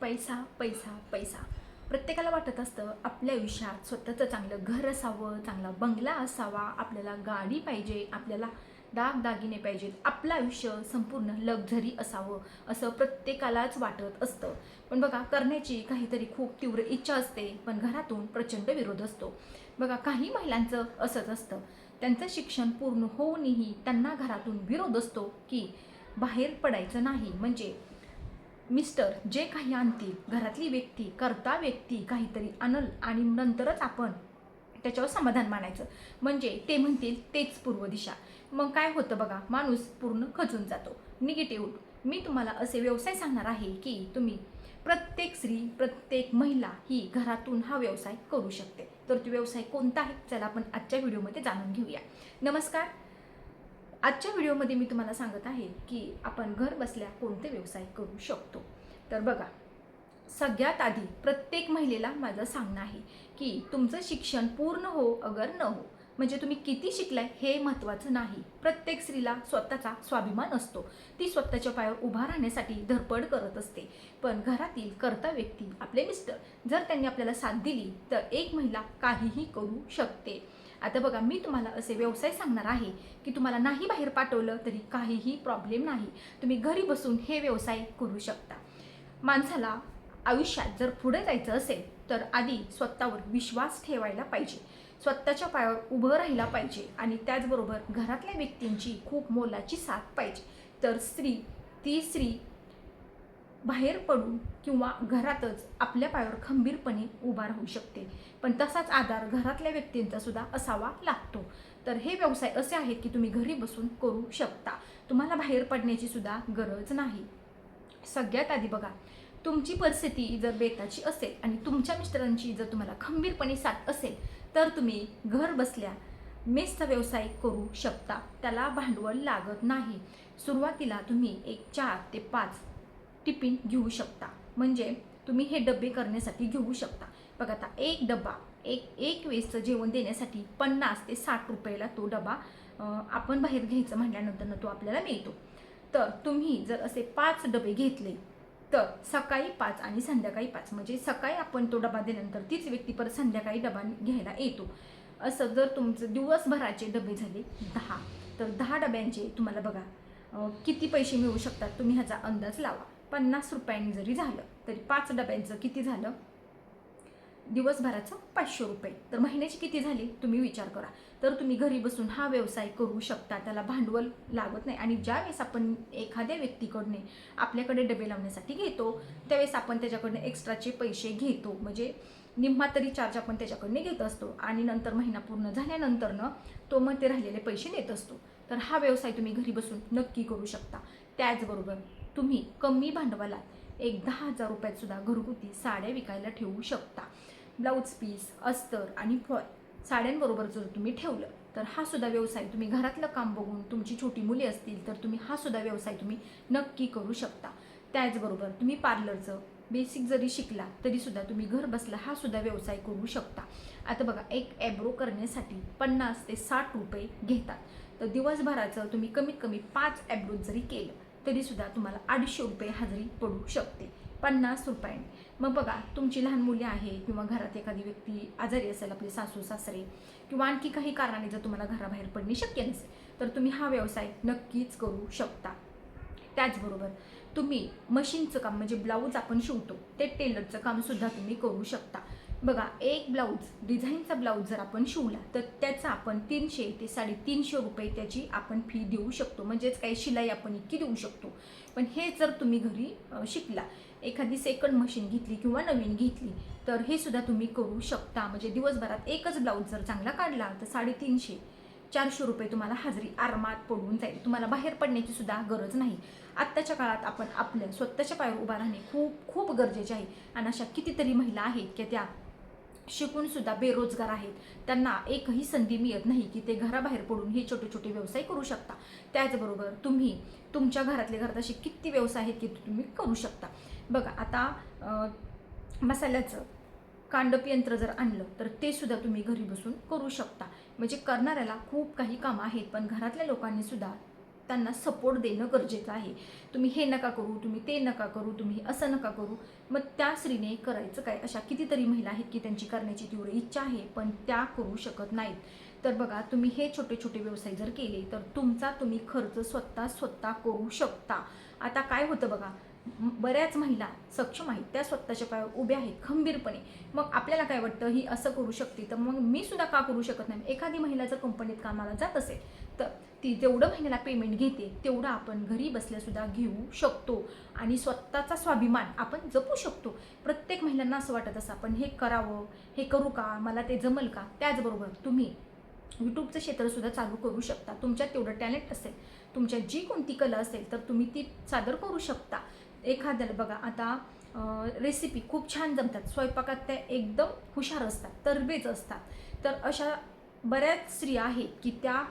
पैसा पैसा पैसा. प्रत्येकाला वाटत असतं आपल्या आयुष्यात स्वतःचं चांगलं घर असावं चांगला बंगला असावा आपल्याला गाडी पाहिजे आपल्याला दागदागिने पाहिजेत आपलं आयुष्य संपूर्ण लक्झरी असावं असं प्रत्येकालाच वाटत असतं. पण बघा करण्याची काहीतरी खूप तीव्र इच्छा असते पण घरातून प्रचंड विरोध असतो. बघा काही महिलांचं असंच असतं. त्यांचं शिक्षण पूर्ण होऊनही त्यांना घरातून विरोध असतो की बाहेर पडायचं नाही. म्हणजे मिस्टर जे काही आणतील घरातली व्यक्ती करता व्यक्ती काहीतरी आणल आणि नंतरच आपण त्याच्यावर समाधान मानायचं. म्हणजे ते म्हणतील तेच पूर्व दिशा. मग काय होतं बघा माणूस पूर्ण खचून जातो. निगेटिव्ह. मी तुम्हाला असे व्यवसाय सांगणार आहे की तुम्ही प्रत्येक स्त्री प्रत्येक महिला ही घरातून हा व्यवसाय करू शकते. तर तो व्यवसाय कोणता आहे? चला आपण आजच्या व्हिडिओमध्ये जाणून घेऊया. नमस्कार. आजच्या व्हिडिओमध्ये मी तुम्हाला सांगत आहे की आपण घर बसल्या कोणते व्यवसाय करू शकतो. तर बघा सगळ्यात आधी प्रत्येक महिलेला माझं सांगणं आहे की तुमचं शिक्षण पूर्ण हो अगर न हो म्हणजे तुम्ही किती शिकलाय हे महत्त्वाचं नाही. प्रत्येक स्त्रीला स्वतःचा स्वाभिमान असतो. ती स्वतःच्या पायावर उभा राहण्यासाठी धडपड करत असते. पण घरातील कर्ता व्यक्ती आपले मिस्टर जर त्यांनी आपल्याला साथ दिली तर एक महिला काहीही करू शकते. आता बघा मी तुम्हाला असे व्यवसाय सांगणार आहे की तुम्हाला नाही बाहेर पाठवलं तरी काहीही प्रॉब्लेम नाही. तुम्ही घरी बसून हे व्यवसाय करू शकता. माणसाला आयुष्यात जर पुढे जायचं असेल तर आधी स्वतःवर विश्वास ठेवायला पाहिजे. स्वतःच्या पायावर उभं राहिला पाहिजे आणि त्याचबरोबर घरातल्या व्यक्तींची खूप मोलाची साथ पाहिजे. तर स्त्री ती स्त्री बाहेर पडून किंवा घरातच आपल्या पायावर खंबीरपणे उभा राहू शकते. पण तसाच आधार घरातल्या व्यक्तींचा सुद्धा असावा लागतो. तर हे व्यवसाय असे आहेत की तुम्ही घरी बसून करू शकता. तुम्हाला बाहेर पडण्याची सुद्धा गरज नाही. सगळ्यात आधी बघा तुमची परिस्थिती जर बेताची असेल आणि तुमच्या मिस्टरांची जर तुम्हाला खंबीरपणे साथ असेल तर तुम्ही घर बसल्या मेसचा व्यवसाय करू शकता. त्याला भांडवल लागत नाही. सुरुवातीला तुम्ही एक चार ते पाच टिफिन घेऊ शकता. म्हणजे तुम्ही हे डबे करण्यासाठी घेऊ शकता. बघा आता एक डबा एक एक वेळेसचं जेवण देण्यासाठी पन्नास ते साठ रुपयाला तो डबा आपण बाहेर घ्यायचं म्हटल्यानंतर तो आपल्याला मिळतो. तर तुम्ही जर असे पाच डबे घेतले तर सकाळी पाच आणि संध्याकाळी पाच. म्हणजे सकाळी आपण तो डबा दिल्यानंतर तीच व्यक्ती परत संध्याकाळी डबा घ्यायला येतो. असं जर तुमचं दिवसभराचे डबे झाले दहा तर दहा डब्यांचे तुम्हाला बघा किती पैसे मिळू शकतात? तुम्ही ह्याचा अंदाज लावा. पन्नास रुपयांनी जरी झालं तरी पाच डब्यांचं किती झालं? दिवसभराचं पाचशे रुपये. तर महिन्याची किती झाली? तुम्ही विचार करा. तर तुम्ही घरी बसून हा व्यवसाय करू शकता. त्याला भांडवल लागत नाही. आणि ज्यावेळेस आपण एखाद्या व्यक्तीकडने आपल्याकडे डबे लावण्यासाठी घेतो त्यावेळेस आपण त्याच्याकडनं एक्स्ट्राचे पैसे घेतो. म्हणजे निम्मा तरी चार्ज आपण त्याच्याकडने घेत असतो. आणि नंतर महिना पूर्ण झाल्यानंतरनं तो मग ते राहिलेले पैसे देत असतो. तर हा व्यवसाय तुम्ही घरी बसून नक्की करू शकता. त्याचबरोबर तुम्ही कमी भांडवलात. एक दहा हजार रुपयातसुद्धा घरगुती साड्या विकायला ठेवू शकता. ब्लाऊज पीस अस्तर आणि फॉल साड्यांबरोबर जर तुम्ही ठेवलं तर हा सुद्धा व्यवसाय तुम्ही घरातलं काम बघून तुमची छोटी मुली असतील तर तुम्ही हा सुद्धा व्यवसाय तुम्ही नक्की करू शकता. त्याचबरोबर तुम्ही पार्लरचं बेसिक जरी शिकला तरीसुद्धा तुम्ही घर बसला हा सुद्धा व्यवसाय करू शकता. आता बघा एक ॲब्रो करण्यासाठी पन्नास ते साठ रुपये घेतात. तर दिवसभराचं तुम्ही कमीत कमी पाच ॲब्रो जरी केलं तरीसुद्धा तुम्हाला अडीचशे रुपये हजेरी पडू शकते. पन्नास रुपयांनी. मग बघा तुमची लहान मुले आहे किंवा घरात एखादी व्यक्ती आजारी असेल आपले सासू सासरे किंवा आणखी काही कारणाने जर तुम्हाला घराबाहेर पडणे शक्य नसेल तर तुम्ही हा व्यवसाय नक्कीच करू शकता. त्याचबरोबर तुम्ही मशीनचं काम म्हणजे ब्लाऊज आपण शिवतो ते टेलरचं कामसुद्धा तुम्ही करू शकता. बघा एक ब्लाऊज डिझाईनचा ब्लाऊज जर आपण शिवला तर त्याचा आपण तीनशे ते साडेतीनशे रुपये त्याची आपण फी देऊ शकतो. म्हणजेच काही शिलाई आपण इतकी देऊ शकतो. पण हे जर तुम्ही घरी शिकला एखादी सेकंड मशीन घेतली किंवा नवीन घेतली तर हे सुद्धा तुम्ही करू शकता. म्हणजे दिवसभरात एकच ब्लाऊज जर चांगला काढला तर साडेतीनशे चारशे रुपये तुम्हाला हाजरी आरामात पडून जाईल. तुम्हाला बाहेर पडण्याची सुद्धा गरज नाही. आत्ताच्या काळात आपण आपल्या स्वतःच्या पायावर उभा राहणे खूप खूप गरजेचे आहे. आणि अशा कितीतरी महिला आहेत की त्या शिकून सुद्धा बेरोजगार आहेत. त्यांना एकही संधी मिळत नाही की ते घराबाहेर पडून हे छोटे छोटे व्यवसाय करू शकता. त्याचबरोबर तुम्ही तुमच्या घरातले घरात असे किती व्यवसाय आहेत की तुम्ही करू शकता. बघा आता मसाल्याचं कांडप यंत्र जर आणलं तर ते सुद्धा तुम्ही घरी बसून करू शकता. म्हणजे करणाऱ्याला खूप काही कामं आहेत पण घरातल्या लोकांनी सुद्धा त्यांना सपोर्ट देणं गरजेचं आहे. तुम्ही हे नका करू तुम्ही ते नका करू तुम्ही असं नका करू. मग त्या स्त्रीने करायचं काय? अशा कितीतरी महिला आहेत की त्यांची करण्याची तीव्र इच्छा आहे पण त्या करू शकत नाहीत. तर बघा तुम्ही हे छोटे छोटे व्यवसाय जर केले तर तुमचा तुम्ही खर्च स्वतः स्वतः करू शकता. आता काय होतं बघा बऱ्याच महिला सक्षम आहेत त्या स्वतःच्या पायावर उभ्या आहेत खंबीरपणे. मग आपल्याला काय वाटतं ही असं करू शकते तर मग मी सुद्धा का करू शकत नाही? एखादी महिला जर कंपनीत कामाला जात असेल तर ती जेवढं महिन्याला पेमेंट घेते तेवढं आपण घरी बसल्यासुद्धा घेऊ शकतो. आणि स्वतःचा स्वाभिमान आपण जपू शकतो. प्रत्येक महिलांना असं वाटत असं आपण हे करावं हे करू का मला ते जमल का? त्याचबरोबर तुम्ही यूट्यूबचं क्षेत्रसुद्धा चालू करू शकता. तुमच्यात तेवढं टॅलेंट असेल. तुमच्यात जी कोणती कला असेल तर तुम्ही ती सादर करू शकता. एखाद्याला बघा आता रेसिपी खूप छान जमतात. स्वयंपाकात त्या एकदम हुशार असतात तरबेज असतात. तर अशा बऱ्याच स्त्रिया आहेत की त्या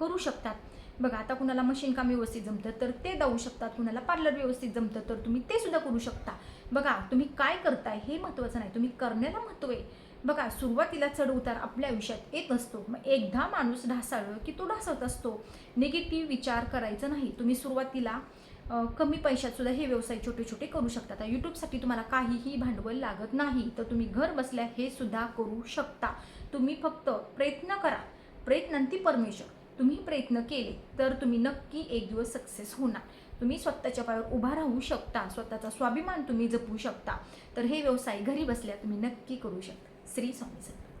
करू शकतात. बघा आता कुणाला मशीनकाम व्यवस्थित जमतं तर ते जाऊ शकतात. कुणाला पार्लर व्यवस्थित जमतं तर तुम्ही ते सुद्धा करू शकता. बघा तुम्ही काय करताय हे महत्त्वाचं नाही. तुम्ही करण्याला महत्त्व आहे. बघा सुरुवातीला चढ उतार आपल्या आयुष्यात येत असतो. मग एकदा माणूस ढासाळलं की तो ढासळत असतो. निगेटिव्ह विचार करायचा नाही. तुम्ही सुरुवातीला कमी पैशात सुद्धा हे व्यवसाय छोटे छोटे करू शकता. आता यूट्यूबसाठी तुम्हाला काहीही भांडवल लागत नाही. तर तुम्ही घर बसल्या हे सुद्धा करू शकता. तुम्ही फक्त प्रयत्न करा. प्रयत्नांती परमेश्वर. तुम्ही प्रयत्न केले तर तुम्ही नक्की एक दिवस सक्सेस होणार. तुम्ही स्वतःच्या पायावर उभा राहू शकता स्वतःचा स्वाभिमान तुम्ही जपू शकता. तर हे व्यवसाय घरी बसल्या तुम्ही नक्की करू शकता. श्री स्वामी समर्थ.